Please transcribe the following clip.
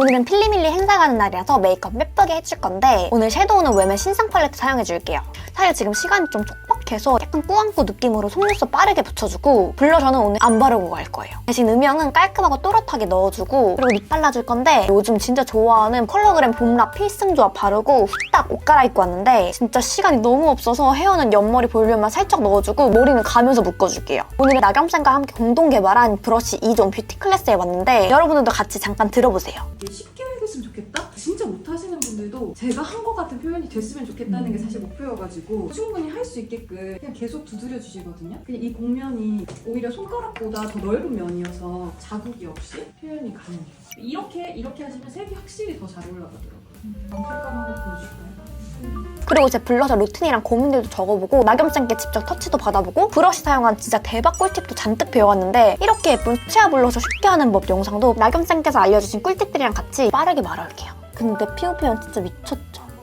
오늘은 필리밀리 행사 가는 날이라서 메이크업 예쁘게 해줄 건데 오늘 섀도우는 웨메 신상 팔레트 사용해줄게요. 사실 지금 시간이 좀 촉 박해서 약간 꾸안꾸 느낌으로 속눈썹 빠르게 붙여주고 블러셔는 오늘 안 바르고 갈 거예요. 대신 음영은 깔끔하고 또렷하게 넣어주고 그리고 립 발라줄 건데 요즘 진짜 좋아하는 컬러그램 봄라 필승 조합 바르고 후딱 옷 갈아입고 왔는데 진짜 시간이 너무 없어서 헤어는 옆머리 볼륨만 살짝 넣어주고 머리는 가면서 묶어줄게요. 오늘은 나겸쌤과 함께 공동 개발한 브러쉬 2종 뷰티 클래스에 왔는데 여러분들도 같이 잠깐 들어보세요. 쉽게 됐으면 좋겠다? 진짜 못하시는 분들도 제가 한 것 같은 표현이 됐으면 좋겠다는 게 사실 목표여가지고 충분히 할 수 있게끔 그냥 계속 두드려 주시거든요. 그냥 이 곡면이 오히려 손가락보다 더 넓은 면이어서 자국이 없이 표현이 가능해요. 이렇게 이렇게 하시면 색이 확실히 더 잘 올라가더라고요. 색감 한번 보여줄까요? 그리고 제 블러셔 루틴이랑 고민들도 적어보고 나겸쌤께 직접 터치도 받아보고 브러쉬 사용한 진짜 대박 꿀팁도 잔뜩 배워왔는데 이렇게 예쁜 수채화 블러셔 쉽게 하는 법 영상도 나겸쌤께서 알려주신 꿀팁들이랑 같이 빠르게 말할게요. 근데 피부 표현 진짜 미쳤죠?